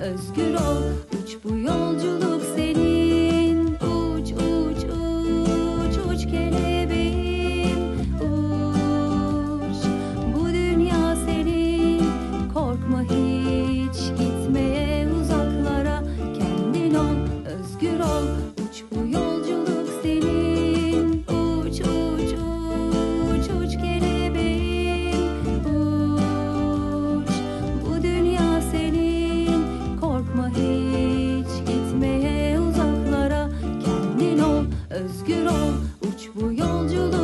özgür ol özgür ol. Uç bu yolculuk